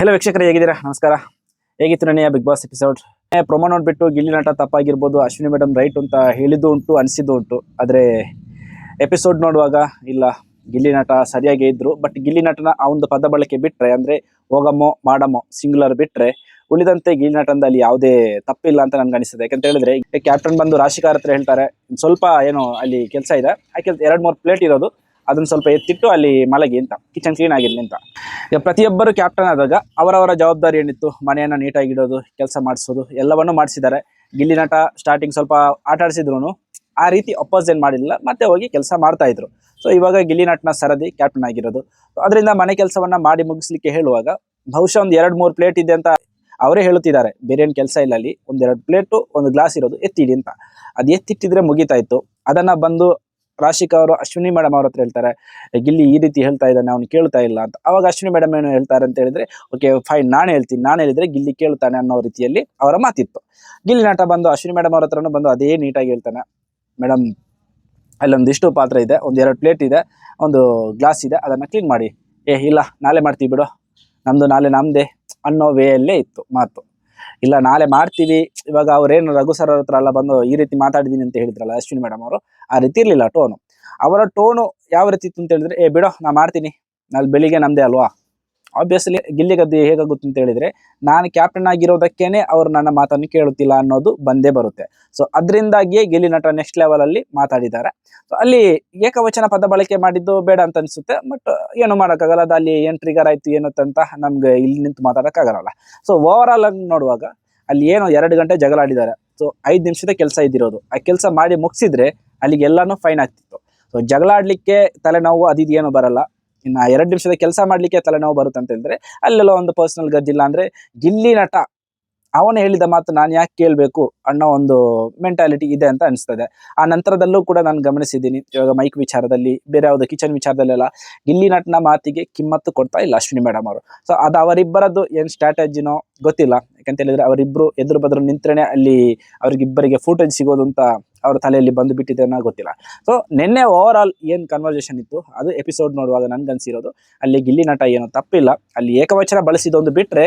Hello ವೀಕ್ಷಕರೇ, ಹೇಗಿದ್ದೀರಾ? ನಮಸ್ಕಾರ. ಹೇಗಿತ್ತು ನನಗೆ ಬಿಗ್ ಬಾಸ್ ಎಪಿಸೋಡ್ ಪ್ರೊಮೋ ನೋಡ್ಬಿಟ್ಟು ಗಿಲ್ಲಿ ನಟ ತಪ್ಪಾಗಿರ್ಬೋದು, ಅಶ್ವಿನಿ ಮೇಡಮ್ ರೈಟ್ ಅಂತ ಹೇಳಿದ್ದು ಉಂಟು, ಅನಿಸಿದ್ದು ಉಂಟು. ಆದರೆ ಎಪಿಸೋಡ್ ನೋಡುವಾಗ ಇಲ್ಲ, ಗಿಲ್ಲಿ ನಟ ಸರಿಯಾಗಿ ಇದ್ದರು ಬಟ್ ಗಿಲ್ಲಿ ನಟನ ಆ ಒಂದು ಪದ ಬಳಕೆ ಬಿಟ್ಟರೆ ಅಂದರೆ ಹೋಗಮ್ಮೋ, ಮಾಡಮ್ಮೋ ಸಿಂಗುಲರ್ ಬಿಟ್ಟರೆ ಉಳಿದಂತೆ ಗಿಲ್ಲಿ ನಟನದಲ್ಲಿ ಯಾವುದೇ ತಪ್ಪಿಲ್ಲ ಅಂತ ನನಗೆ ಅನಿಸ್ತದೆ ಯಾಕಂತ ಹೇಳಿದ್ರೆ ಕ್ಯಾಪ್ಟನ್ ಬಂದು ರಾಶಿಕಾರ ಹತ್ರ ಹೇಳ್ತಾರೆ, ಸ್ವಲ್ಪ ಏನೋ ಅಲ್ಲಿ ಕೆಲಸ ಇದೆ. ಆ ಎರಡ್ ಮೂರು ಪ್ಲೇಟ್ ಇರೋದು. ಅದನ್ನ ಸ್ವಲ್ಪ ಎತ್ತಿಟ್ಟು ಅಲ್ಲಿ ಮಲಗಿ ಅಂತ ಕಿಚನ್ ಕ್ಲೀನ್ ಆಗಿರ್ಲಿ ಅಂತ. ಈಗ ಪ್ರತಿಯೊಬ್ಬರು ಕ್ಯಾಪ್ಟನ್ ಆದಾಗ ಅವರವರ ಜವಾಬ್ದಾರಿ ಏನಿತ್ತು? ಮನೆಯನ್ನ ನೀಟಾಗಿ ಇಡೋದು, ಕೆಲಸ ಮಾಡಿಸೋದು, ಎಲ್ಲವನ್ನೂ ಮಾಡಿಸಿದ್ದಾರೆ. ಗಿಲ್ಲಿ ನಟ ಸ್ಟಾರ್ಟಿಂಗ್ ಸ್ವಲ್ಪ ಆಟ ಆ ರೀತಿ ಅಪೋಸ್ ಏನ್ ಮಾಡಿಲ್ಲ, ಮತ್ತೆ ಹೋಗಿ ಕೆಲಸ ಮಾಡ್ತಾ ಇದ್ರು. ಸೊ ಇವಾಗ ಗಿಲ್ಲಿ ನಟನ ಸರದಿ ಕ್ಯಾಪ್ಟನ್ ಆಗಿರೋದು. ಅದರಿಂದ ಮನೆ ಕೆಲಸವನ್ನ ಮಾಡಿ ಮುಗಿಸ್ಲಿಕ್ಕೆ ಹೇಳುವಾಗ ಬಹುಶಃ ಒಂದು ಎರಡ್ ಮೂರು ಪ್ಲೇಟ್ ಇದೆ ಅಂತ ಅವರೇ ಹೇಳುತ್ತಿದ್ದಾರೆ. ಬೇರೆ ಏನು ಕೆಲಸ ಇಲ್ಲ ಅಲ್ಲಿ. ಒಂದೆರಡು ಪ್ಲೇಟು ಒಂದು ಗ್ಲಾಸ್ ಇರೋದು, ಎತ್ತಿಡಿ ಅಂತ. ಅದು ಎತ್ತಿಟ್ಟಿದ್ರೆ ಮುಗಿತಾ ಇತ್ತು. ಅದನ್ನ ಬಂದು ರಾಶಿಕಾ ಅವರು ಅಶ್ವಿನಿ ಮೇಡಮ್ ಅವ್ರ ಹತ್ರ ಹೇಳ್ತಾರೆ ಗಿಲ್ಲಿ ಈ ರೀತಿ ಹೇಳ್ತಾ ಇದ್ದಾನೆ, ಅವ್ನು ಕೇಳ್ತಾ ಇಲ್ಲ ಅಂತ. ಅವಾಗ ಅಶ್ವಿನಿ ಮೇಡಮ್ ಏನು ಹೇಳ್ತಾರೆ ಅಂತ ಹೇಳಿದ್ರೆ, ಓಕೆ ಫೈನ್ ನಾನು ಹೇಳ್ತೀನಿ. ನಾನು ಹೇಳಿದ್ರೆ ಗಿಲ್ಲಿ ಕೇಳ್ತಾನೆ ಅನ್ನೋ ರೀತಿಯಲ್ಲಿ ಅವರ ಮಾತಿತ್ತು. ಗಿಲ್ಲಿ ನಾಟ ಬಂದು ಅಶ್ವಿನಿ ಮೇಡಮ್ ಅವ್ರ ಹತ್ರನೂ ಬಂದು ಅದೇ ನೀಟಾಗಿ ಹೇಳ್ತಾನೆ ಮೇಡಮ್ ಅಲ್ಲೊಂದಿಷ್ಟು ಪಾತ್ರ ಇದೆ, ಒಂದು ಎರಡು ಪ್ಲೇಟ್ ಇದೆ, ಒಂದು ಗ್ಲಾಸ್ ಇದೆ, ಅದನ್ನು ಕ್ಲೀನ್ ಮಾಡಿ. ಏ, ಇಲ್ಲ, ನಾಳೆ ಮಾಡ್ತೀವಿ ಬಿಡು ನಮ್ಮದು ನಾಳೆ ನಮ್ಮದೇ ಅನ್ನೋ ವೇಯಲ್ಲೇ ಇತ್ತು ಮಾತು. ಇಲ್ಲ, ನಾಳೆ ಮಾಡ್ತೀವಿ. ಇವಾಗ ಅವ್ರೇನು ರಘು ಸರ್ ಹತ್ರ ಎಲ್ಲ ಬಂದು ಈ ರೀತಿ ಮಾತಾಡಿದೀನಿ ಅಂತ ಹೇಳಿದ್ರಲ್ಲ ಅಶ್ವಿನಿ ಮೇಡಮ್ ಅವರು, ಆ ರೀತಿ ಇರಲಿಲ್ಲ ಟೋನು ಅವರ ಟೋನು ಯಾವ ರೀತಿ ಇತ್ತು ಅಂತ ಹೇಳಿದ್ರೆ, ಏ, ಬಿಡೋ, ನಾ ಮಾಡ್ತೀನಿ. ನಾಳೆ ಬೆಳಿಗ್ಗೆ ನಮ್ದೇ ಅಲ್ವಾ? ಆಬ್ವಿಯಸ್ಲಿ ಗಿಲ್ಲಿ ಗದ್ದೆ ಹೇಗಾಗುತ್ತೆ ಅಂತ ಹೇಳಿದ್ರೆ, ನಾನು ಕ್ಯಾಪ್ಟನ್ ಆಗಿರೋದಕ್ಕೇನೆ ಅವ್ರು ನನ್ನ ಮಾತನ್ನು ಕೇಳುತ್ತಿಲ್ಲ ಅನ್ನೋದು ಬಂದೇ ಬರುತ್ತೆ. ಸೊ ಅದರಿಂದಾಗಿಯೇ ಗಿಲ್ಲಿ ನಟ ನೆಕ್ಸ್ಟ್ ಲೆವೆಲ್ ಅಲ್ಲಿ ಮಾತಾಡಿದ್ದಾರೆ. ಸೊ ಅಲ್ಲಿ ಏಕವಚನ ಪದ ಬಳಕೆ ಮಾಡಿದ್ದು ಬೇಡ ಅಂತ ಅನಿಸುತ್ತೆ ಬಟ್ ಏನು ಮಾಡೋಕ್ಕಾಗಲ್ಲ, ಅದು ಅಲ್ಲಿ ಏನು ಟ್ರಿಗರ್ ಆಯ್ತು ಅಂತ ನಮ್ಗೆ ಇಲ್ಲಿ ನಿಂತು ಮಾತಾಡೋಕ್ಕಾಗಲ್ಲ. ಸೊ ಓವರ್ ಆಲ್ ಆಗಿ ನೋಡುವಾಗ, ಅಲ್ಲಿ ಏನು ಎರಡು ಗಂಟೆ ಜಗಳಾಡಿದ್ದಾರೆ. ಸೊ ಐದು ನಿಮಿಷದ ಕೆಲಸ ಇದ್ದಿರೋದು. ಆ ಕೆಲಸ ಮಾಡಿ ಮುಗಿಸಿದ್ರೆ, ಅಲ್ಲಿಗೆ ಎಲ್ಲಾನು ಫೈನ್ ಆಗ್ತಿತ್ತು. ಸೊ ಜಗಳಾಡ್ಲಿಕ್ಕೆ ತಲೆನೋವು ಅದಿದು ಏನು ಬರಲ್ಲ. ಇನ್ನ ಎರಡು ನಿಮಿಷದ ಕೆಲಸ ಮಾಡ್ಲಿಕ್ಕೆ ತಲೆನೋವು ಬರುತ್ತೆ ಅಂತ ಹೇಳಿದ್ರೆ, ಅಲ್ಲೆಲ್ಲ ಒಂದು ಪರ್ಸನಲ್ ಗರ್ಜಿಲ್ಲ ಅಂದ್ರೆ ಗಿಲ್ಲಿ ನಟ, ಅವನು ಹೇಳಿದ ಮಾತು ನಾನು ಯಾಕೆ ಕೇಳಬೇಕು ಅನ್ನೋ ಒಂದು ಮೆಂಟಾಲಿಟಿ ಇದೆ ಅಂತ ಅನಿಸ್ತದೆ. ಆ ನಂತರದಲ್ಲೂ ಕೂಡ ನಾನು ಗಮನಿಸಿದ್ದೀನಿ, ಇವಾಗ ಮೈಕ್ ವಿಚಾರದಲ್ಲಿ, ಬೇರೆ ಯಾವುದು ಕಿಚನ್ ವಿಚಾರದಲ್ಲೆಲ್ಲ ಗಿಲ್ಲಿ ನಟನ ಮಾತಿಗೆ ಕಿಮ್ಮತ್ತು ಕೊಡ್ತಾ ಇಲ್ಲ ಅಶ್ವಿನಿ ಮೇಡಮ್ ಅವರು. ಸೊ ಅದು ಅವರಿಬ್ಬರದ್ದು ಏನು ಸ್ಟ್ರಾಟಜಿನೋ ಗೊತ್ತಿಲ್ಲ. ಯಾಕಂತ ಹೇಳಿದ್ರೆ ಅವರಿಬ್ರು ಎದುರು ಬದ್ರು ನಿಂತ್ರೇನೆ ಅಲ್ಲಿ ಅವ್ರಿಗಿಬ್ಬರಿಗೆ ಫೋಟೋಜ್ ಸಿಗೋದು ಅಂತ ಅವ್ರ ತಲೆಯಲ್ಲಿ ಬಂದು ಬಿಟ್ಟಿದೆ ಅನ್ನೋ ಗೊತ್ತಿಲ್ಲ. ಸೊ ನಿನ್ನೆ ಓವರ್ ಆಲ್ ಏನ್ ಕನ್ವರ್ಸೇಷನ್ ಇತ್ತು, ಅದು ಎಪಿಸೋಡ್ ನೋಡುವಾಗ ನನ್ಗನ್ಸಿರೋದು ಅಲ್ಲಿ ಗಿಲ್ಲಿ ನಟ ಏನು ತಪ್ಪಿಲ್ಲ, ಅಲ್ಲಿ ಏಕವಚನ ಬಳಸಿದೊಂದು ಬಿಟ್ರೆ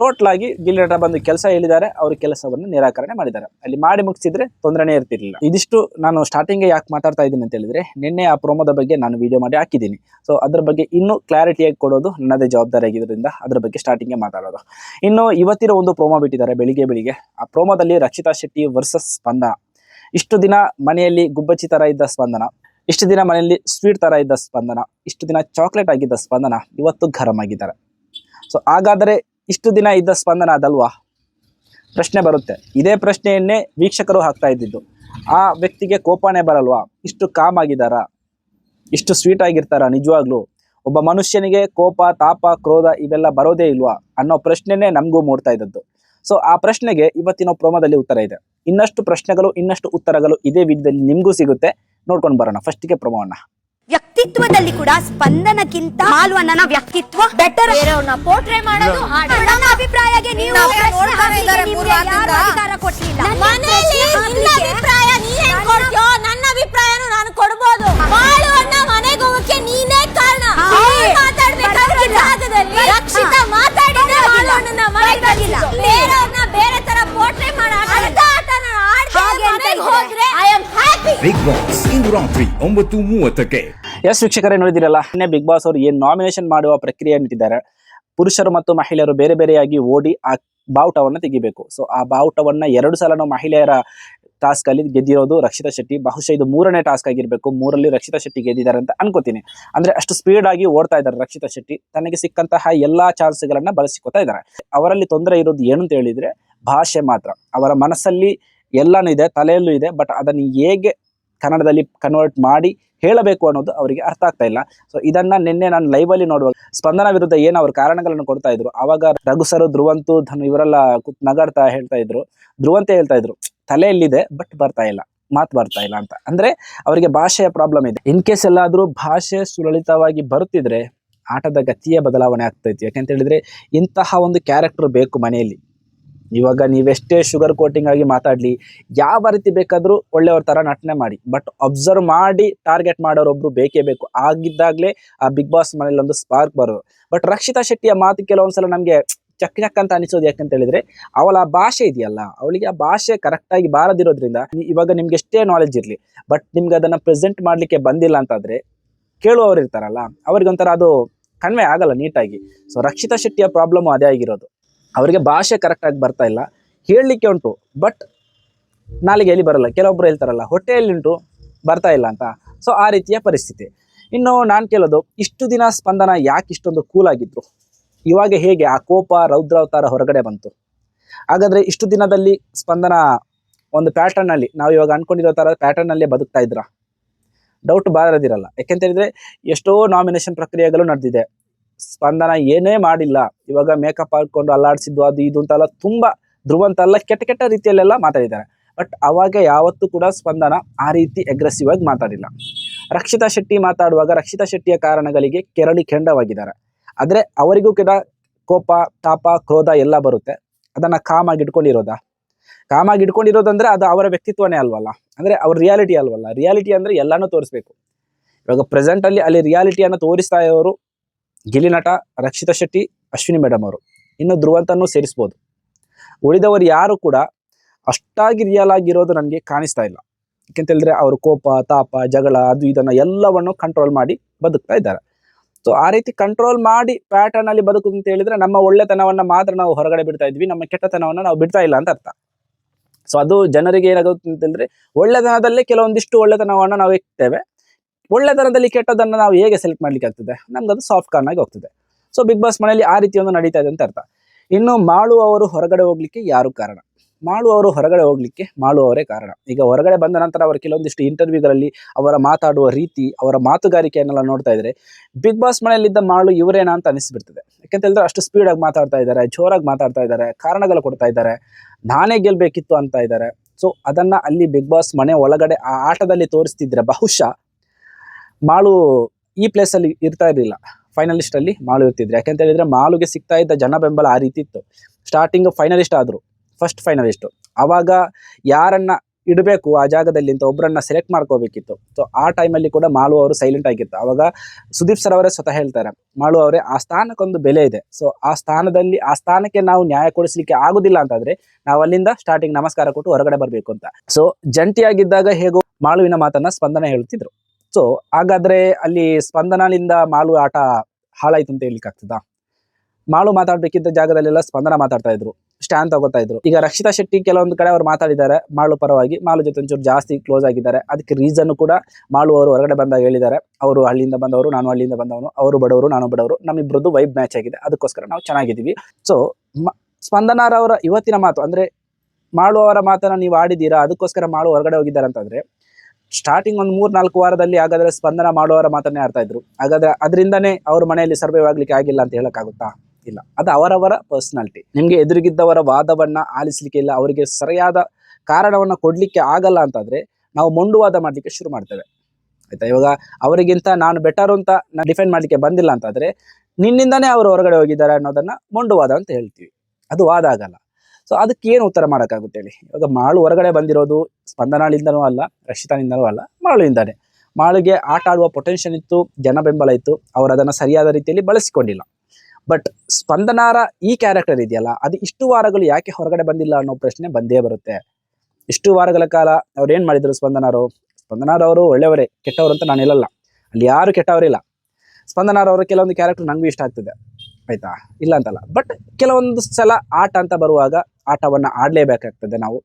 ಟೋಟಲ್ ಆಗಿ ಗಿಲ್ಲಿ ನಟ ಬಂದು ಕೆಲಸ ಹೇಳಿದ್ದಾರೆ, ಅವ್ರ ಕೆಲಸವನ್ನು ನಿರಾಕರಣೆ ಮಾಡಿದ್ದಾರೆ. ಅಲ್ಲಿ ಮಾಡಿ ಮುಗಿಸಿದ್ರೆ ತೊಂದರೆನೇ ಇರ್ತಿರ್ಲಿಲ್ಲ. ಇದಿಷ್ಟು ನಾನು ಸ್ಟಾರ್ಟಿಂಗ್ ಯಾಕೆ ಮಾತಾಡ್ತಾ ಇದ್ದೀನಿ ಅಂತ ಹೇಳಿದ್ರೆ, ನಿನ್ನೆ ಆ ಪ್ರೋಮೋದ ಬಗ್ಗೆ ನಾನು ವಿಡಿಯೋ ಮಾಡಿ ಹಾಕಿದ್ದೀನಿ. ಸೊ ಅದ್ರ ಬಗ್ಗೆ ಇನ್ನೂ ಕ್ಲಾರಿಟಿಯಾಗಿ ಕೊಡೋದು ನನ್ನದೇ ಜವಾಬ್ದಾರಿ ಆಗಿರೋದ್ರಿಂದ ಅದ್ರ ಬಗ್ಗೆ ಸ್ಟಾರ್ಟಿಂಗ್ ಮಾತಾಡೋದು. ಇನ್ನು ಇವತ್ತಿನ ಒಂದು ಪ್ರೋಮೋ ಬಿಟ್ಟಿದ್ದಾರೆ, ಬೆಳಿಗ್ಗೆ ಬೆಳಿಗ್ಗೆ. ಆ ಪ್ರೋಮೋದಲ್ಲಿ ರಕ್ಷಿತಾ ಶೆಟ್ಟಿ ವರ್ಸಸ್ ಸ್ಪಂದನ. ಇಷ್ಟು ದಿನ ಮನೆಯಲ್ಲಿ ಗುಬ್ಬಚ್ಚಿ ತರ ಇದ್ದ ಸ್ಪಂದನ, ಇಷ್ಟು ದಿನ ಮನೆಯಲ್ಲಿ ಸ್ವೀಟ್ ತರ ಇದ್ದ ಸ್ಪಂದನ, ಇಷ್ಟು ದಿನ ಚಾಕ್ಲೇಟ್ ಆಗಿದ್ದ ಸ್ಪಂದನ ಇವತ್ತು ಗರಂ ಆಗಿದ್ದಾರೆ ಸೊ ಹಾಗಾದರೆ ಇಷ್ಟು ದಿನ ಇದ್ದ ಸ್ಪಂದನ ಅದಲ್ವಾ? ಪ್ರಶ್ನೆ ಬರುತ್ತೆ. ಇದೇ ಪ್ರಶ್ನೆಯನ್ನೇ ವೀಕ್ಷಕರು ಹಾಕ್ತಾ ಇದ್ದಿದ್ದು. ಆ ವ್ಯಕ್ತಿಗೆ ಕೋಪನೇ ಬರಲ್ವಾ? ಇಷ್ಟು ಕಾಮ್ ಆಗಿದಾರ ಇಷ್ಟು ಸ್ವೀಟ್ ಆಗಿರ್ತಾರ ನಿಜವಾಗ್ಲೂ? ಒಬ್ಬ ಮನುಷ್ಯನಿಗೆ ಕೋಪ, ತಾಪ, ಕ್ರೋಧ ಇವೆಲ್ಲ ಬರೋದೇ ಇಲ್ವಾ ಅನ್ನೋ ಪ್ರಶ್ನೆನೇ ನಮಗೂ ಮೂಡ್ತಾ ಇದ್ದದ್ದು. ಸೊ ಆ ಪ್ರಶ್ನೆಗೆ ಇವತ್ತಿನ ಪ್ರೋಮೋದಲ್ಲಿ ಉತ್ತರ ಇದೆ. ಇನ್ನಷ್ಟು ಪ್ರಶ್ನೆಗಳು ಇನ್ನಷ್ಟು ಉತ್ತರಗಳು ಇದೇ ವಿಧದಲ್ಲಿ ನಿಮಗೂ ಸಿಗುತ್ತೆ. ನೋಡ್ಕೊಂಡು ಬರೋಣ. ಫಸ್ಟಿಗೆ ಪ್ರೋಮೋವನ್ನ ವ್ಯಕ್ತಿತ್ವದಲ್ಲಿ ಕೂಡ ಸ್ಪಂದನಕ್ಕಿಂತ ಮಾಲ್ವಣ್ಣನ ವ್ಯಕ್ತಿತ್ವ ಬೆಟರ್ ಪೋರ್ಟ್ರೇ ಮಾಡೋದು ನನ್ನ ಅಭಿಪ್ರಾಯಗೆ ನೀವು ನನ್ನ ನೋಡ್ತಾ ನಾನು ಇದ್ದಾರೆ ರಾತ್ರಿ ಒಂಬತ್ತು ಮೂವತ್ತಕ್ಕೆ. ಎಸ್ ವೀಕ್ಷಕರೇ ನೋಡಿದಿರಲ್ಲ ನಿನ್ನೆ ಬಿಗ್ ಬಾಸ್ ಅವರು ಏನ್ ನಾಮಿನೇಷನ್ ಮಾಡುವ ಪ್ರಕ್ರಿಯೆ ಇಟ್ಟಿದ್ದಾರೆ ಪುರುಷರು ಮತ್ತು ಮಹಿಳೆಯರು ಬೇರೆ ಬೇರೆಯಾಗಿ ಓಡಿ ಆ ಬಾವುಟವನ್ನು ತೆಗಿಬೇಕು. ಸೊ ಆ ಬಾವುಟವನ್ನ ಎರಡು ಸಲ ಮಹಿಳೆಯರ ಟಾಸ್ಕ್ ಅಲ್ಲಿ ಗೆದ್ದಿರೋದು ರಕ್ಷಿತಾ ಶೆಟ್ಟಿ. ಬಹುಶಃ ಇದು ಮೂರನೇ ಟಾಸ್ಕ್ ಆಗಿರ್ಬೇಕು. ಮೂರಲ್ಲಿ ರಕ್ಷಿತಾ ಶೆಟ್ಟಿ ಗೆದ್ದಿದ್ದಾರೆ ಅಂತ ಅನ್ಕೋತೀನಿ. ಅಂದ್ರೆ ಅಷ್ಟು ಸ್ಪೀಡ್ ಆಗಿ ಓಡ್ತಾ ಇದ್ದಾರೆ ರಕ್ಷಿತಾ ಶೆಟ್ಟಿ. ತನಗೆ ಸಿಕ್ಕಂತಹ ಎಲ್ಲಾ ಚಾನ್ಸ್ ಗಳನ್ನ ಬಳಸಿಕೊತಾ ಇದ್ದಾರೆ. ಅವರಲ್ಲಿ ತೊಂದರೆ ಇರೋದು ಏನು ಅಂತ ಹೇಳಿದ್ರೆ, ಭಾಷೆ ಮಾತ್ರ. ಅವರ ಮನಸ್ಸಲ್ಲಿ ಎಲ್ಲಾನು ಇದೆ, ತಲೆಯಲ್ಲೂ ಇದೆ ಬಟ್ ಅದನ್ನು ಹೇಗೆ ಕನ್ನಡದಲ್ಲಿ ಕನ್ವರ್ಟ್ ಮಾಡಿ ಹೇಳಬೇಕು ಅನ್ನೋದು ಅವರಿಗೆ ಅರ್ಥ ಆಗ್ತಾ ಇಲ್ಲ. ಸೊ ಇದನ್ನ ನಿನ್ನೆ ನಾನು ಲೈವ್ ಅಲ್ಲಿ ನೋಡುವಾಗ ಸ್ಪಂದನ ವಿರುದ್ಧ ಏನು ಅವ್ರ ಕಾರಣಗಳನ್ನು ಕೊಡ್ತಾ ಇದ್ರು? ಆವಾಗ ರಘುಸರು ಧ್ರುವಂತು, ಧನು ಇವರೆಲ್ಲ ನಗಾಡ್ತಾ ಹೇಳ್ತಾ ಇದ್ರು. ಧ್ರುವಂತೆ ಹೇಳ್ತಾ ಇದ್ರು ತಲೆಯಲ್ಲಿದೆ ಬಟ್ ಬರ್ತಾ ಇಲ್ಲ. ಮಾತು ಬರ್ತಾ ಇಲ್ಲ ಅಂತ. ಅಂದ್ರೆ ಅವರಿಗೆ ಭಾಷೆಯ ಪ್ರಾಬ್ಲಮ್ ಇದೆ. ಇನ್ ಕೇಸ್ ಎಲ್ಲಾದ್ರೂ ಭಾಷೆ ಸುಲಲಿತವಾಗಿ ಬರುತ್ತಿದ್ರೆ ಆಟದ ಗತಿಯ ಬದಲಾವಣೆ ಆಗ್ತೈತಿ. ಯಾಕೆಂತ ಹೇಳಿದ್ರೆ ಇಂತಹ ಒಂದು ಕ್ಯಾರೆಕ್ಟರ್ ಬೇಕು ಮನೆಯಲ್ಲಿ. ಇವಾಗ ನೀವೆಷ್ಟೇ ಶುಗರ್ ಕೋಟಿಂಗ್ ಆಗಿ ಮಾತಾಡಲಿ, ಯಾವ ರೀತಿ ಬೇಕಾದರೂ ಒಳ್ಳೆಯವ್ರ ಥರ ನಟನೆ ಮಾಡಿ. ಬಟ್ ಅಬ್ಸರ್ವ್ ಮಾಡಿ ಟಾರ್ಗೆಟ್ ಮಾಡೋರೊಬ್ರು ಬೇಕೇ ಬೇಕು. ಆಗಿದ್ದಾಗಲೇ ಆ ಬಿಗ್ ಬಾಸ್ ಮನೇಲಿ ಒಂದು ಸ್ಪಾರ್ಕ್ ಬರೋದು. ಬಟ್ ರಕ್ಷಿತಾ ಶೆಟ್ಟಿಯ ಮಾತು ಕೆಲವೊಂದ್ಸಲ ನಮಗೆ ಚಕ್ ಚಕ್ ಅಂತ ಅನಿಸೋದು ಯಾಕಂತ ಹೇಳಿದ್ರೆ, ಅವಳ ಆ ಭಾಷೆ ಇದೆಯಲ್ಲ, ಅವಳಿಗೆ ಆ ಭಾಷೆ ಕರೆಕ್ಟಾಗಿ ಬಾರದಿರೋದ್ರಿಂದ ಇವಾಗ ನಿಮ್ಗೆ ಎಷ್ಟೇ ನಾಲೆಜ್ ಇರಲಿ ಬಟ್ ನಿಮ್ಗೆ ಅದನ್ನ ಪ್ರೆಸೆಂಟ್ ಮಾಡಲಿಕ್ಕೆ ಬಂದಿಲ್ಲ ಅಂತಂದರೆ ಕೇಳುವವರು ಇರ್ತಾರಲ್ಲ, ಅವ್ರಿಗೊಂಥರ ಅದು ಕನ್ವೆ ಆಗಲ್ಲ ನೀಟಾಗಿ. ಸೊ ರಕ್ಷಿತಾ ಶೆಟ್ಟಿಯ ಪ್ರಾಬ್ಲಮ್ ಅದೇ ಆಗಿರೋದು. ಅವರಿಗೆ ಭಾಷೆ ಕರೆಕ್ಟಾಗಿ ಬರ್ತಾ ಇಲ್ಲ. ಹೇಳಲಿಕ್ಕೆ ಉಂಟು ಬಟ್ ನಾಲಿಗೆ ಎಲ್ಲಿ ಬರಲ್ಲ. ಕೆಲವೊಬ್ರು ಹೇಳ್ತಾರಲ್ಲ, ಹೊಟ್ಟೆಯಲ್ಲಿ ಉಂಟು, ಬರ್ತಾ ಇಲ್ಲ ಅಂತ. ಸೊ ಆ ರೀತಿಯ ಪರಿಸ್ಥಿತಿ. ಇನ್ನು ನಾನು ಕೇಳೋದು, ಇಷ್ಟು ದಿನ ಸ್ಪಂದನ ಯಾಕೆ ಇಷ್ಟೊಂದು ಕೂಲ್ ಆಗಿದ್ರು? ಇವಾಗ ಹೇಗೆ ಆ ಕೋಪ, ರೌದ್ರಾವತಾರ ಹೊರಗಡೆ ಬಂತು? ಹಾಗಾದ್ರೆ ಇಷ್ಟು ದಿನದಲ್ಲಿ ಸ್ಪಂದನ ಒಂದು ಪ್ಯಾಟರ್ನ್ ಅಲ್ಲಿ, ನಾವು ಇವಾಗ ಅನ್ಕೊಂಡಿರೋ ತರ ಪ್ಯಾಟರ್ನ್ ಅಲ್ಲೇ ಬದುಕ್ತಾ ಇದ್ರ ಡೌಟ್ ಬಾರದಿರಲ್ಲ. ಯಾಕೆಂತ ಹೇಳಿದ್ರೆ, ಎಷ್ಟೋ ನಾಮಿನೇಷನ್ ಪ್ರಕ್ರಿಯೆಗಳು ನಡೆದಿದೆ. ಸ್ಪಂದನ ಏನೇ ಮಾಡಿಲ್ಲ, ಇವಾಗ ಮೇಕಪ್ ಹಾಕೊಂಡು ಅಲ್ಲಾಡಿಸಿದ್ದು ಅದು ಇದು ಅಂತೆಲ್ಲ ತುಂಬಾ ಧ್ರುವಂತೆಲ್ಲ ಕೆಟ್ಟ ಕೆಟ್ಟ ರೀತಿಯಲ್ಲೆಲ್ಲ ಮಾತಾಡಿದ್ದಾರೆ. ಬಟ್ ಅವಾಗ ಯಾವತ್ತೂ ಕೂಡ ಸ್ಪಂದನ ಆ ರೀತಿ ಅಗ್ರೆಸಿವ್ ಆಗಿ ಮಾತಾಡಿಲ್ಲ. ರಕ್ಷಿತಾ ಶೆಟ್ಟಿ ಮಾತಾಡುವಾಗ ರಕ್ಷಿತಾ ಶೆಟ್ಟಿಯ ಕಾರಣಗಳಿಗೆ ಕೆರಳಿ ಕೆಂಡವಾಗಿದ್ದಾರೆ. ಆದ್ರೆ ಅವರಿಗೂ ಕೂಡ ಕೋಪ, ತಾಪ, ಕ್ರೋಧ ಎಲ್ಲ ಬರುತ್ತೆ. ಅದನ್ನ ಕಾಮಾಗಿ ಇಟ್ಕೊಂಡಿರೋದಾ? ಕಾಮಾಗಿ ಇಟ್ಕೊಂಡಿರೋದಂದ್ರೆ ಅದು ಅವರ ವ್ಯಕ್ತಿತ್ವನೇ ಅಲ್ವಲ್ಲ. ಅಂದ್ರೆ ಅವ್ರ ರಿಯಾಲಿಟಿ ಅಲ್ವಲ್ಲ. ರಿಯಾಲಿಟಿ ಅಂದ್ರೆ ಎಲ್ಲನೂ ತೋರಿಸ್ಬೇಕು. ಇವಾಗ ಪ್ರೆಸೆಂಟ್ ಅಲ್ಲಿ ಅಲ್ಲಿ ರಿಯಾಲಿಟಿಯನ್ನು ತೋರಿಸ್ತಾ ಇರೋರು ಗಿಲಿ ನಟ ರಕ್ಷಿತಾ ಶೆಟ್ಟಿ, ಅಶ್ವಿನಿ ಮೇಡಮ್ ಅವರು. ಇನ್ನು ಧ್ರುವಂತನೂ ಸೇರಿಸ್ಬೋದು. ಉಳಿದವರು ಯಾರು ಕೂಡ ಅಷ್ಟಾಗಿ ರಿಯಲ್ ಆಗಿರೋದು ನನಗೆ ಕಾಣಿಸ್ತಾ ಇಲ್ಲ. ಯಾಕೆಂತ ಹೇಳಿದ್ರೆ ಅವರು ಕೋಪ, ತಾಪ, ಜಗಳ, ಅದು ಇದನ್ನ ಎಲ್ಲವನ್ನು ಕಂಟ್ರೋಲ್ ಮಾಡಿ ಬದುಕ್ತಾ ಇದ್ದಾರೆ. ಸೊ ಆ ರೀತಿ ಕಂಟ್ರೋಲ್ ಮಾಡಿ ಪ್ಯಾಟರ್ನ್ ಅಲ್ಲಿ ಬದುಕು ಅಂತ ಹೇಳಿದ್ರೆ ನಮ್ಮ ಒಳ್ಳೆತನವನ್ನ ಮಾತ್ರ ನಾವು ಹೊರಗಡೆ ಬಿಡ್ತಾ ಇದ್ವಿ, ನಮ್ಮ ಕೆಟ್ಟತನವನ್ನು ನಾವು ಬಿಡ್ತಾ ಇಲ್ಲ ಅಂತ ಅರ್ಥ. ಸೊ ಅದು ಜನರಿಗೆ ಏನಾಗುತ್ತೆ ಅಂತಂದ್ರೆ ಒಳ್ಳೆತನದಲ್ಲೇ ಕೆಲವೊಂದಿಷ್ಟು ಒಳ್ಳೆತನವನ್ನು ನಾವು ಇರ್ತೇವೆ ಒಳ್ಳೆತನದಲ್ಲಿ ಕೆಟ್ಟದನ್ನ ನಾವು ಹೇಗೆ ಸೆಲೆಕ್ಟ್ ಮಾಡ್ಲಿಕ್ಕೆ ಆಗ್ತದೆ? ನಮ್ಗೆ ಅದು ಸಾಫ್ಟ್ ಕಾರ್ನ್ ಆಗಿ ಹೋಗ್ತದೆ. ಸೊ ಬಿಗ್ ಬಾಸ್ ಮನೆಯಲ್ಲಿ ಆ ರೀತಿ ಒಂದು ನಡೀತಾ ಇದೆ ಅಂತ ಅರ್ಥ. ಇನ್ನು ಮಾಳು ಅವರು ಹೊರಗಡೆ ಹೋಗ್ಲಿಕ್ಕೆ ಯಾರು ಕಾರಣ? ಮಾಳು ಅವರು ಹೊರಗಡೆ ಹೋಗ್ಲಿಕ್ಕೆ ಮಾಳು ಅವರೇ ಕಾರಣ. ಈಗ ಹೊರಗಡೆ ಬಂದ ನಂತರ ಅವರ ಕೆಲವೊಂದಿಷ್ಟು ಇಂಟರ್ವ್ಯೂಗಳಲ್ಲಿ ಅವರ ಮಾತಾಡುವ ರೀತಿ, ಅವರ ಮಾತುಗಾರಿಕೆಯನ್ನೆಲ್ಲ ನೋಡ್ತಾ ಇದ್ರೆ ಬಿಗ್ ಬಾಸ್ ಮನೆಯಲ್ಲಿದ್ದ ಮಾಳು ಇವರೇನಾ ಅಂತ ಅನಿಸ್ಬಿಡ್ತದೆ ಯಾಕಂತ ಹೇಳಿದ್ರೆ ಅಷ್ಟು ಸ್ಪೀಡಾಗಿ ಮಾತಾಡ್ತಾ ಇದ್ದಾರೆ, ಜೋರಾಗಿ ಮಾತಾಡ್ತಾ ಇದ್ದಾರೆ, ಕಾರಣಗಳು ಕೊಡ್ತಾ ಇದ್ದಾರೆ, ನಾನೇ ಗೆಲ್ಬೇಕಿತ್ತು ಅಂತ ಇದ್ದಾರೆ. ಸೊ ಅದನ್ನ ಅಲ್ಲಿ ಬಿಗ್ ಬಾಸ್ ಮನೆ ಒಳಗಡೆ ಆ ಆಟದಲ್ಲಿ ತೋರಿಸ್ತಿದ್ರೆ ಬಹುಶಃ ಮಾಳು ಈ ಪ್ಲೇಸ್ ಅಲ್ಲಿ ಇರ್ತಾ ಇರಲಿಲ್ಲ. ಫೈನಲಿಸ್ಟ್ ಅಲ್ಲಿ ಮಾಳು ಇರ್ತಿದ್ರು. ಯಾಕೆಂತ ಹೇಳಿದ್ರೆ ಮಾಳುಗೆ ಸಿಗ್ತಾ ಇದ್ದ ಜನ ಬೆಂಬಲ ಆ ರೀತಿ ಇತ್ತು. ಸ್ಟಾರ್ಟಿಂಗ್ ಫೈನಲಿಸ್ಟ್ ಆದ್ರು. ಫಸ್ಟ್ ಫೈನಲಿಸ್ಟ್ ಅವಾಗ ಯಾರನ್ನ ಇಡಬೇಕು ಆ ಜಾಗದಲ್ಲಿ ಅಂತ ಒಬ್ಬರನ್ನ ಸೆಲೆಕ್ಟ್ ಮಾಡ್ಕೋಬೇಕಿತ್ತು. ಸೊ ಆ ಟೈಮಲ್ಲಿ ಕೂಡ ಮಾಳು ಅವರು ಸೈಲೆಂಟ್ ಆಗಿತ್ತು. ಅವಾಗ ಸುದೀಪ್ ಸರ್ ಅವರೇ ಸ್ವತಃ ಹೇಳ್ತಾರೆ, ಮಾಳು ಅವರೇ, ಆ ಸ್ಥಾನಕ್ಕೊಂದು ಬೆಲೆ ಇದೆ. ಸೊ ಆ ಸ್ಥಾನದಲ್ಲಿ, ಆ ಸ್ಥಾನಕ್ಕೆ ನಾವು ನ್ಯಾಯ ಕೊಡಿಸಲಿಕ್ಕೆ ಆಗುದಿಲ್ಲ ಅಂತಂದ್ರೆ ನಾವು ಅಲ್ಲಿಂದ ಸ್ಟಾರ್ಟಿಂಗ್ ನಮಸ್ಕಾರ ಕೊಟ್ಟು ಹೊರಗಡೆ ಬರಬೇಕು ಅಂತ. ಸೊ ಜಂಟಿಯಾಗಿದ್ದಾಗ ಹೇಗೋ ಮಾಳುವಿನ ಮಾತನ್ನ ಸ್ಪಂದನೆ ಹೇಳ್ತಿದ್ರು ಸೊ ಹಾಗಾದ್ರೆ ಅಲ್ಲಿ ಸ್ಪಂದನಲಿಂದ ಮಾಲು ಆಟ ಹಾಳಾಯ್ತು ಅಂತ ಹೇಳಿಕ್ ಆಗ್ತದಾ? ಮಾಳು ಮಾತಾಡ್ಬೇಕಿದ್ದ ಜಾಗದಲ್ಲೆಲ್ಲ ಸ್ಪಂದನ ಮಾತಾಡ್ತಾ ಇದ್ರು, ಸ್ಟ್ಯಾಂಡ್ ತಗೋತಾ ಇದ್ರು. ಈಗ ರಕ್ಷಿತಾ ಶೆಟ್ಟಿ ಕೆಲವೊಂದು ಕಡೆ ಅವ್ರು ಮಾತಾಡಿದ್ದಾರೆ ಮಾಳು ಪರವಾಗಿ ಮಾಳು ಜೊತೆ ಒಂಚೂರು ಜಾಸ್ತಿ ಕ್ಲೋಸ್ ಆಗಿದ್ದಾರೆ. ಅದಕ್ಕೆ ರೀಸನ್ ಕೂಡ ಮಾಳು ಅವರು ಹೊರಗಡೆ ಬಂದಾಗ ಹೇಳಿದ್ದಾರೆ. ಅವರು ಹಳ್ಳಿಯಿಂದ ಬಂದವರು, ನಾನು ಹಳ್ಳಿಯಿಂದ ಬಂದವನು, ಅವರು ಬಡವರು, ನಾನು ಬಡವರು ನಮ್ಮಿಬ್ಬರದ್ದು ವೈಬ್ ಮ್ಯಾಚ್ ಆಗಿದೆ. ಅದಕ್ಕೋಸ್ಕರ ನಾವು ಚೆನ್ನಾಗಿದ್ದೀವಿ. ಸೊ ಸ್ಪಂದನಾರವರ ಇವತ್ತಿನ ಮಾತು, ಅಂದ್ರೆ ಮಾಳು ಅವರ ಮಾತನ್ನ ನೀವು ಆಡಿದ್ದೀರಾ, ಅದಕ್ಕೋಸ್ಕರ ಮಾಳು ಹೊರಗಡೆ ಹೋಗಿದ್ದಾರೆ ಅಂತಂದ್ರೆ ಸ್ಟಾರ್ಟಿಂಗ್ ಒಂದು ಮೂರ್ ನಾಲ್ಕು ವಾರದಲ್ಲಿ ಹಾಗಾದ್ರೆ ಸ್ಪಂದನ ಮಾಡುವವರ ಮಾತನ್ನೇ ಆಡ್ತಾ ಇದ್ರು. ಹಾಗಾದ್ರೆ ಅದರಿಂದನೇ ಅವ್ರ ಮನೆಯಲ್ಲಿ ಸರ್ವೈವ್ ಆಗ್ಲಿಕ್ಕೆ ಆಗಿಲ್ಲ ಅಂತ ಹೇಳಕ್ಕಾಗುತ್ತಾ? ಇಲ್ಲ. ಅದು ಅವರವರ ಪರ್ಸನಾಲಿಟಿ ನಿಮ್ಗೆ ಎದುರಿಗಿದ್ದವರ ವಾದವನ್ನ ಆಲಿಸ್ಲಿಕ್ಕೆ ಇಲ್ಲ, ಅವರಿಗೆ ಸರಿಯಾದ ಕಾರಣವನ್ನ ಕೊಡ್ಲಿಕ್ಕೆ ಆಗಲ್ಲ ಅಂತಂದ್ರೆ ನಾವು ಮೊಂಡುವಾದ ಮಾಡ್ಲಿಕ್ಕೆ ಶುರು ಮಾಡ್ತೇವೆ. ಆಯ್ತಾ? ಇವಾಗ ಅವರಿಗಿಂತ ನಾನು ಬೆಟರ್ ಅಂತ ಡಿಫೆಂಡ್ ಮಾಡ್ಲಿಕ್ಕೆ ಬಂದಿಲ್ಲ ಅಂತಂದ್ರೆ ನಿನ್ನಿಂದಾನೇ ಅವರು ಹೊರಗಡೆ ಹೋಗಿದ್ದಾರೆ ಅನ್ನೋದನ್ನ ಮೊಂಡುವಾದ ಅಂತ ಹೇಳ್ತೀವಿ. ಅದು ವಾದ ಆಗಲ್ಲ. ಸೊ ಅದಕ್ಕೆ ಏನು ಉತ್ತರ ಮಾಡೋಕ್ಕಾಗುತ್ತೆ ಹೇಳಿ? ಇವಾಗ ಮಾಳು ಹೊರಗಡೆ ಬಂದಿರೋದು ಸ್ಪಂದನಾಳಿಂದನೂ ಅಲ್ಲ, ರಕ್ಷಿತಾನಿಂದನೂ ಅಲ್ಲ ಮಾಳುವಿಂದಾನೆ ಮಾಳಿಗೆ ಆಟ ಆಡುವ ಪೊಟೆನ್ಷಿಯಲ್ ಇತ್ತು ಜನ ಬೆಂಬಲ ಇತ್ತು, ಅವರು ಅದನ್ನು ಸರಿಯಾದ ರೀತಿಯಲ್ಲಿ ಬಳಸಿಕೊಂಡಿಲ್ಲ. ಬಟ್ ಸ್ಪಂದನಾರ ಈ ಕ್ಯಾರೆಕ್ಟರ್ ಇದೆಯಲ್ಲ, ಅದು ಇಷ್ಟು ವಾರಗಳು ಯಾಕೆ ಹೊರಗಡೆ ಬಂದಿಲ್ಲ ಅನ್ನೋ ಪ್ರಶ್ನೆ ಬಂದೇ ಬರುತ್ತೆ. ಇಷ್ಟು ವಾರಗಳ ಕಾಲ ಅವ್ರು ಏನು ಮಾಡಿದರು ಸ್ಪಂದನಾರು? ಸ್ಪಂದನಾರವರು ಒಳ್ಳೆಯವರೇ, ಕೆಟ್ಟವರು ಅಂತ ನಾನು ಹೇಳಲ್ಲ. ಅಲ್ಲಿ ಯಾರು ಕೆಟ್ಟವರಿಲ್ಲ. ಸ್ಪಂದನಾರವರು ಕೆಲವೊಂದು ಕ್ಯಾರೆಕ್ಟರ್ ನನಗೂ ಇಷ್ಟ ಆಗ್ತದೆ. ಆಯಿತಾ? ಇಲ್ಲ ಅಂತಲ್ಲ. ಬಟ್ ಕೆಲವೊಂದು ಸಲ ಆಟ ಅಂತ ಬರುವಾಗ ಆಟವನ್ನ ಆಡಲೇಬೇಕಾಗ್ತದೆ ನಾವು.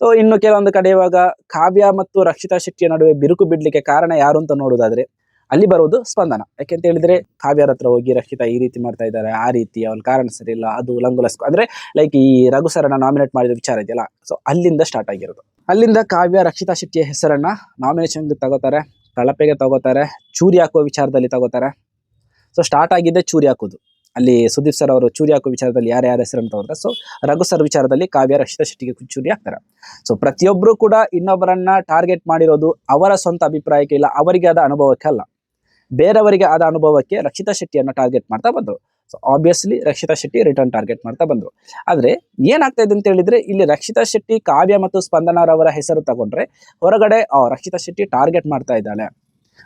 ಸೊ ಇನ್ನು ಕೆಲವೊಂದು ಕಡೆ ಇವಾಗ ಕಾವ್ಯ ಮತ್ತು ರಕ್ಷಿತಾ ಶೆಟ್ಟಿಯ ನಡುವೆ ಬಿರುಕು ಬಿಡ್ಲಿಕ್ಕೆ ಕಾರಣ ಯಾರು ಅಂತ ನೋಡೋದಾದ್ರೆ ಅಲ್ಲಿ ಬರುವುದು ಸ್ಪಂದನ. ಯಾಕೆಂತ ಹೇಳಿದ್ರೆ ಕಾವ್ಯರ ಹತ್ರ ಹೋಗಿ ರಕ್ಷಿತಾ ಈ ರೀತಿ ಮಾಡ್ತಾ ಇದ್ದಾರೆ, ಆ ರೀತಿ ಅವನ ಕಾರಣ ಸರಿ ಇಲ್ಲ, ಅದು ಲಂಗುಲಸ್ಕು. ಅಂದ್ರೆ ಲೈಕ್ ಈ ರಘು ಸರನ್ನ ನಾಮಿನೇಟ್ ಮಾಡಿದ ವಿಚಾರ ಇದೆಯಲ್ಲ ಸೊ ಅಲ್ಲಿಂದ ಸ್ಟಾರ್ಟ್ ಆಗಿರೋದು. ಅಲ್ಲಿಂದ ಕಾವ್ಯ ರಕ್ಷಿತಾ ಶೆಟ್ಟಿಯ ಹೆಸರನ್ನ ನಾಮಿನೇಷನ್ ತಗೋತಾರೆ ಕಳಪೆಗೆ ತಗೋತಾರೆ, ಚೂರಿ ಹಾಕುವ ವಿಚಾರದಲ್ಲಿ ತಗೋತಾರೆ. ಸೊ ಸ್ಟಾರ್ಟ್ ಆಗಿದ್ದೆ ಚೂರಿ ಹಾಕೋದು ಅಲ್ಲಿ ಸುದೀಪ್ ಸರ್ ಅವರು ಚೂರಿ ಹಾಕುವ ವಿಚಾರದಲ್ಲಿ ಹೆಸರು ಅಂತ ತಗೋತಾರೆ ಸೊ ರಘು ಸರ್ ವಿಚಾರದಲ್ಲಿ ಕಾವ್ಯ ರಕ್ಷಿತ ಶೆಟ್ಟಿಗೆ ಚೂರಿ ಹಾಕ್ತಾರೆ. ಸೊ ಪ್ರತಿಯೊಬ್ಬರು ಕೂಡ ಇನ್ನೊಬ್ಬರನ್ನ ಟಾರ್ಗೆಟ್ ಮಾಡಿರೋದು ಅವರ ಸ್ವಂತ ಅಭಿಪ್ರಾಯಕ್ಕೆ ಇಲ್ಲ ಅವರಿಗೆ ಆದ ಅನುಭವಕ್ಕೆ ಅಲ್ಲ. ಬೇರೆಯವರಿಗೆ ಆದ ಅನುಭವಕ್ಕೆ ರಕ್ಷಿತಾ ಶೆಟ್ಟಿಯನ್ನು ಟಾರ್ಗೆಟ್ ಮಾಡ್ತಾ ಬಂದರು. So obviously Rakshita Shetty return target ಮಾಡ್ತಾ ಬಂದರು. ಆದರೆ ಏನಾಗ್ತಾ ಇದೆ ಅಂತ ಹೇಳಿದ್ರೆ ಇಲ್ಲಿ ರಕ್ಷಿತಾ ಶೆಟ್ಟಿ ಕಾವ್ಯ ಮತ್ತು ಸ್ಪಂದನರವರ ಹೆಸರು ತಗೊಂಡ್ರೆ ಹೊರಗಡೆ ಆ, ರಕ್ಷಿತಾ ಶೆಟ್ಟಿ ಟಾರ್ಗೆಟ್ ಮಾಡ್ತಾ ಇದ್ದಾಳೆ.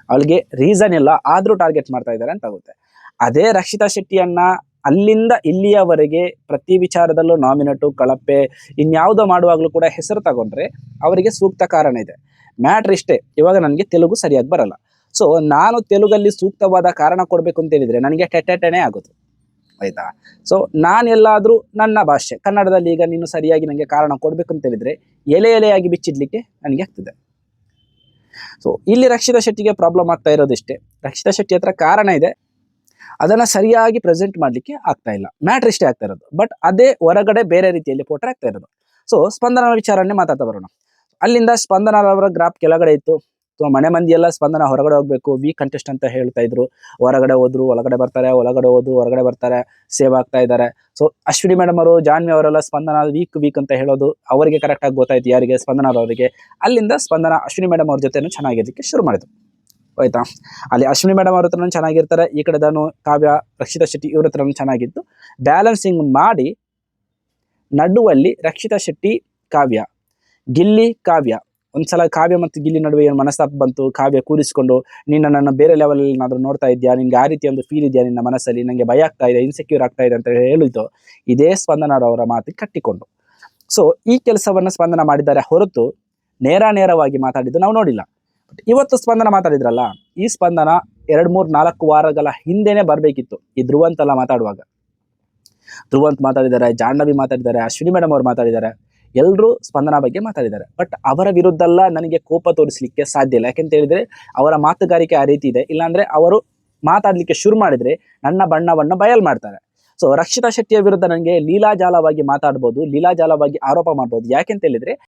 ಅವಳಿಗೆ ರೀಸನ್ ಇಲ್ಲ ಆದರೂ ಟಾರ್ಗೆಟ್ ಮಾಡ್ತಾ ಇದ್ದಾರೆ ಅಂತ ಆಗುತ್ತೆ. ಅದೇ ರಕ್ಷಿತಾ ಶೆಟ್ಟಿಯನ್ನ ಅಲ್ಲಿಂದ ಇಲ್ಲಿಯವರೆಗೆ ಪ್ರತಿ ವಿಚಾರದಲ್ಲೂ ನಾಮಿನೇಟು ಕಳಪೆ, ಇನ್ಯಾವುದೋ ಮಾಡುವಾಗಲೂ ಕೂಡ ಹೆಸರು ತಗೊಂಡ್ರೆ ಅವರಿಗೆ ಸೂಕ್ತ ಕಾರಣ ಇದೆ. ಮ್ಯಾಟ್ರ್ ಇಷ್ಟೇ. ಇವಾಗ ನನಗೆ ತೆಲುಗು ಸರಿಯಾಗಿ ಬರಲ್ಲ. ಸೊ ನಾನು ತೆಲುಗಲ್ಲಿ ಸೂಕ್ತವಾದ ಕಾರಣ ಕೊಡಬೇಕು ಅಂತ ಹೇಳಿದ್ರೆ ನನಗೆ ಟೆಟೆಟೆನೇ ಆಗೋದು. ಆಯ್ತಾ? ಸೊ ನಾನೆಲ್ಲಾದರೂ ನನ್ನ ಭಾಷೆ ಕನ್ನಡದಲ್ಲಿ ಈಗ ನೀನು ಸರಿಯಾಗಿ ನನಗೆ ಕಾರಣ ಕೊಡಬೇಕು ಅಂತ ಹೇಳಿದ್ರೆ ಎಲೆ ಎಲೆಯಾಗಿ ಬಿಚ್ಚಿಡ್ಲಿಕ್ಕೆ ನನಗೆ ಆಗ್ತದೆ. ಸೊ ಇಲ್ಲಿ ರಕ್ಷಿತಾ ಶೆಟ್ಟಿಗೆ ಪ್ರಾಬ್ಲಮ್ ಆಗ್ತಾ ಇರೋದಿಷ್ಟೇ. ರಕ್ಷಿತಾ ಶೆಟ್ಟಿ ಹತ್ರ ಕಾರಣ ಇದೆ. ಅದನ್ನ ಸರಿಯಾಗಿ ಪ್ರೆಸೆಂಟ್ ಮಾಡಲಿಕ್ಕೆ ಆಗ್ತಾ ಇಲ್ಲ. ಮ್ಯಾಟ್ರ್ ಇಷ್ಟೇ ಆಗ್ತಾ ಇರೋದು. ಬಟ್ ಅದೇ ಹೊರಗಡೆ ಬೇರೆ ರೀತಿಯಲ್ಲಿ ಪೋಟ್ರೆ ಆಗ್ತಾ ಇರೋದು. ಸೊ ಸ್ಪಂದನ ವಿಚಾರನೇ ಮಾತಾಡ್ತಾ ಬರೋಣ. ಅಲ್ಲಿಂದ ಸ್ಪಂದನ ಅವರ ಗ್ರಾಫ್ ಕೆಳಗಡೆ ಇತ್ತು. ಅಥವಾ ಮನೆ ಮಂದಿ ಎಲ್ಲ ಸ್ಪಂದನ ಹೊರಗಡೆ ಹೋಗ್ಬೇಕು. ವೀಕ್ ಕಂಟೆಸ್ಟ್ ಅಂತ ಹೇಳ್ತಾ ಇದ್ರು. ಹೊರಗಡೆ ಹೋದ್ರು, ಒಳಗಡೆ ಬರ್ತಾರೆ, ಒಳಗಡೆ ಹೋದ್ರು, ಹೊರಗಡೆ ಬರ್ತಾರೆ ಸೇವ್ ಆಗ್ತಾ ಇದ್ದಾರೆ. ಸೊ ಅಶ್ವಿನಿ ಮೇಡಮ್ ಅವರು, ಜಾನ್ವಿ ಅವರೆಲ್ಲ ಸ್ಪಂದನ ವೀಕ್ ವೀಕ್ ಅಂತ ಹೇಳೋದು ಅವರಿಗೆ ಕರೆಕ್ಟ್ ಆಗಿ ಗೊತ್ತಾಯ್ತು ಯಾರಿಗೆ, ಸ್ಪಂದನ ಅವರಿಗೆ. ಅಲ್ಲಿಂದ ಸ್ಪಂದನ ಅಶ್ವಿನಿ ಮೇಡಮ್ ಅವ್ರ ಜೊತೆ ಚೆನ್ನಾಗಿದ್ದಕ್ಕೆ ಶುರು ಮಾಡಿದ್ರು. ಆಯ್ತಾ ಅಲ್ಲಿ ಅಶ್ವಿನಿ ಮೇಡಮ್ ಅವ್ರ ಹತ್ರನೂ ಚೆನ್ನಾಗಿರ್ತಾರೆ, ಈ ಕಡೆ ನಾನು ಕಾವ್ಯ, ರಕ್ಷಿತಾ ಶೆಟ್ಟಿ ಇವ್ರ ಹತ್ರನೂ ಚೆನ್ನಾಗಿತ್ತು. ಬ್ಯಾಲೆನ್ಸಿಂಗ್ ಮಾಡಿ ನಡುವಲ್ಲಿ ರಕ್ಷಿತಾ ಶೆಟ್ಟಿ, ಕಾವ್ಯ, ಗಿಲ್ಲಿ, ಕಾವ್ಯ. ಒಂದ್ಸಲ ಕಾವ್ಯ ಮತ್ತು ಗಿಲ್ಲಿ ನಡುವೆ ಏನು ಮನಸ್ತಾಪ ಬಂತು, ಕಾವ್ಯ ಕೂರಿಸಿಕೊಂಡು ನಿನ್ನ ನನ್ನ ಬೇರೆ ಲೆವೆಲ್ ಏನಾದರೂ ನೋಡ್ತಾ ಇದೆಯಾ? ನಿನ್ಗೆ ಆ ರೀತಿ ಒಂದು ಫೀಲ್ ಇದೆಯಾ ನಿನ್ನ ಮನಸ್ಸಲ್ಲಿ? ನನಗೆ ಭಯ ಆಗ್ತಾ ಇದೆ ಇನ್ಸೆಕ್ಯೂರ್ ಆಗ್ತಾ ಇದೆ ಅಂತ ಹೇಳಿದ್ದು, ಇದೇ ಸ್ಪಂದನರವರ ಮಾತಿಗೆ ಕಟ್ಟಿಕೊಂಡು. ಸೊ ಈ ಕೆಲಸವನ್ನು ಸ್ಪಂದನ ಮಾಡಿದ್ದಾರೆ ಹೊರತು ನೇರ ನೇರವಾಗಿ ಮಾತಾಡಿದ್ದು ನಾವು ನೋಡಿಲ್ಲ. ಇವತ್ತು ಸ್ಪಂದನ ಮಾತಾಡಿದ್ರಲ್ಲ, ಈ ಸ್ಪಂದನ ಎರಡು ಮೂರು ನಾಲ್ಕು ವಾರಗಳ ಹಿಂದೆನೇ ಬರಬೇಕಿತ್ತು. ಈ ಧ್ರುವಂತ್ ಎಲ್ಲ ಮಾತಾಡುವಾಗ. ಧ್ರುವಂತ್ ಮಾತಾಡಿದ್ದಾರೆ, ಜಾಹ್ನವಿ ಮಾತಾಡಿದ್ದಾರೆ, ಅಶ್ವಿನಿ ಮೇಡಮ್ ಅವ್ರು ಮಾತಾಡಿದ್ದಾರೆ ಎಲ್ಲರೂ ಸ್ಪಂದನ ಬಗ್ಗೆ ಮಾತಾಡಿದ್ದಾರೆ. ಬಟ್ ಅವರ ವಿರುದ್ಧ ಎಲ್ಲ ನನಗೆ ಕೋಪ ತೋರಿಸಲಿಕ್ಕೆ ಸಾಧ್ಯ ಇಲ್ಲ. ಯಾಕೆಂತ ಹೇಳಿದ್ರೆ, ಅವರ ಮಾತುಗಾರಿಕೆ ಆ ರೀತಿ ಇದೆ. ಇಲ್ಲಾಂದ್ರೆ ಅವರು ಮಾತಾಡ್ಲಿಕ್ಕೆ ಶುರು ಮಾಡಿದ್ರೆ ನನ್ನ ಬಣ್ಣವನ್ನು ಬಯಲ್ ಮಾಡ್ತಾರೆ. ಸೊ ರಕ್ಷಿತಾ ಶೆಟ್ಟಿಯ ವಿರುದ್ಧ ನನಗೆ ಲೀಲಾಜಾಲವಾಗಿ ಮಾತಾಡ್ಬೋದು ಲೀಲಾಜಾಲವಾಗಿ ಆರೋಪ ಮಾಡ್ಬೋದು. ಯಾಕೆಂತ ಹೇಳಿದ್ರೆ